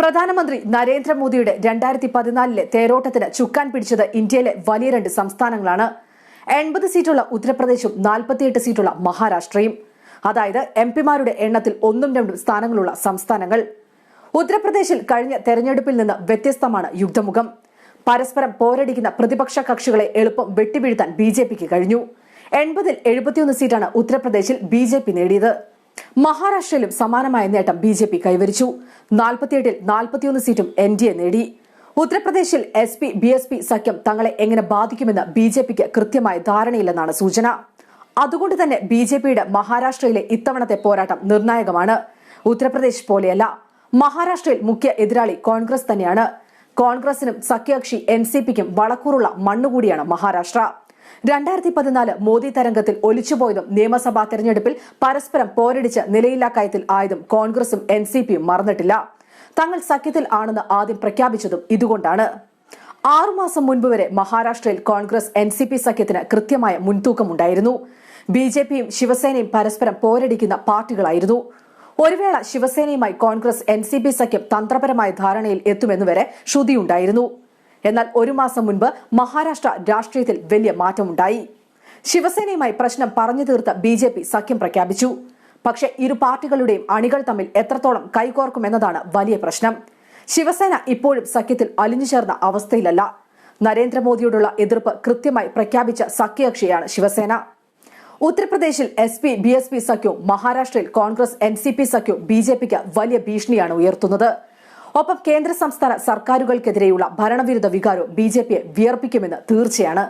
പ്രധാനമന്ത്രി നരേന്ദ്രമോദിയുടെ രണ്ടായിരത്തി പതിനാലിലെ തേരോട്ടത്തിന് ചുക്കാൻ പിടിച്ചത് ഇന്ത്യയിലെ വലിയ രണ്ട് സംസ്ഥാനങ്ങളാണ്. എൺപത് സീറ്റുള്ള ഉത്തർപ്രദേശും നാൽപ്പത്തിയെട്ട് സീറ്റുള്ള മഹാരാഷ്ട്രയും. അതായത് എം പിമാരുടെ എണ്ണത്തിൽ ഒന്നും രണ്ടും സ്ഥാനങ്ങളുള്ള സംസ്ഥാനങ്ങൾ. ഉത്തർപ്രദേശിൽ കഴിഞ്ഞ തെരഞ്ഞെടുപ്പിൽ നിന്ന് വ്യത്യസ്തമാണ് യുദ്ധമുഖം. പരസ്പരം പോരടിക്കുന്ന പ്രതിപക്ഷ കക്ഷികളെ എളുപ്പം വെട്ടിവീഴ്ത്താൻ ബി കഴിഞ്ഞു. എൺപതിൽ എഴുപത്തിയൊന്ന് സീറ്റാണ് ഉത്തർപ്രദേശിൽ ബി നേടിയത്. മഹാരാഷ്ട്രയിലും സമാനമായ നേട്ടം ബി ജെ പി കൈവരിച്ചു. നാൽപ്പത്തിയെട്ടിൽ നാൽപ്പത്തിയൊന്ന് സീറ്റും എൻ ഡി എ നേടി. ഉത്തർപ്രദേശിൽ S P B S P സഖ്യം തങ്ങളെ എങ്ങനെ ബാധിക്കുമെന്ന് ബി ജെ പിക്ക് കൃത്യമായ ധാരണയില്ലെന്നാണ് സൂചന. അതുകൊണ്ട് തന്നെ ബി ജെ പിയുടെ മഹാരാഷ്ട്രയിലെ ഇത്തവണത്തെ പോരാട്ടം നിർണായകമാണ്. ഉത്തർപ്രദേശ് പോലെയല്ല മഹാരാഷ്ട്രയിൽ മുഖ്യ എതിരാളി കോൺഗ്രസ് തന്നെയാണ്. കോൺഗ്രസിനും സഖ്യകക്ഷി എൻ സി പിക്കും വളക്കൂറുള്ള മണ്ണുകൂടിയാണ് മഹാരാഷ്ട്ര. രണ്ടായിരത്തി പതിനാല് മോദി തരംഗത്തിൽ ഒലിച്ചുപോയതും നിയമസഭാ തെരഞ്ഞെടുപ്പിൽ പരസ്പരം പോരടിച്ച് നിലയില്ലാക്കയത്തിൽ ആയതും കോൺഗ്രസും എൻ സി പിയും മറന്നിട്ടില്ല. തങ്ങൾ സഖ്യത്തിൽ ആണെന്ന് ആദ്യം പ്രഖ്യാപിച്ചതും ഇതുകൊണ്ടാണ്. ആറുമാസം മുൻപ് വരെ മഹാരാഷ്ട്രയിൽ കോൺഗ്രസ് എൻ സി പി സഖ്യത്തിന് കൃത്യമായ മുൻതൂക്കമുണ്ടായിരുന്നു. ബി ജെ പിയും ശിവസേനയും പരസ്പരം പോരടിക്കുന്ന പാർട്ടികളായിരുന്നു. ഒരു വേള ശിവസേനയുമായി കോൺഗ്രസ് എൻ സി പി സഖ്യം തന്ത്രപരമായ ധാരണയിൽ എത്തുമെന്നുവരെ ശ്രുതിയുണ്ടായിരുന്നു. എന്നാൽ ഒരു മാസം മുൻപ് മഹാരാഷ്ട്ര രാഷ്ട്രീയത്തിൽ വലിയ മാറ്റമുണ്ടായി. ശിവസേനയുമായി പ്രശ്നം പറഞ്ഞു തീർത്ത ബി ജെ പി സഖ്യം പ്രഖ്യാപിച്ചു. പക്ഷേ ഇരു പാർട്ടികളുടെയും അണികൾ തമ്മിൽ എത്രത്തോളം കൈകോർക്കുമെന്നതാണ് വലിയ പ്രശ്നം. ശിവസേന ഇപ്പോഴും സഖ്യത്തിൽ അലിഞ്ഞു ചേർന്ന അവസ്ഥയിലല്ല. നരേന്ദ്രമോദിയോടുള്ള എതിർപ്പ് കൃത്യമായി പ്രഖ്യാപിച്ച സഖ്യകക്ഷിയാണ് ശിവസേന. ഉത്തർപ്രദേശിൽ S P B S P സഖ്യവും മഹാരാഷ്ട്രയിൽ കോൺഗ്രസ് എൻ സി പി സഖ്യവും ബി ജെ പിക്ക് വലിയ ഭീഷണിയാണ് ഉയർത്തുന്നത്. ഒപ്പം കേന്ദ്ര സംസ്ഥാന സർക്കാരുകൾക്കെതിരെയുള്ള ഭരണവിരുദ്ധ വികാരം ബി ജെ പിയെ വിയർപ്പിക്കുമെന്ന് തീർച്ചയാണ്.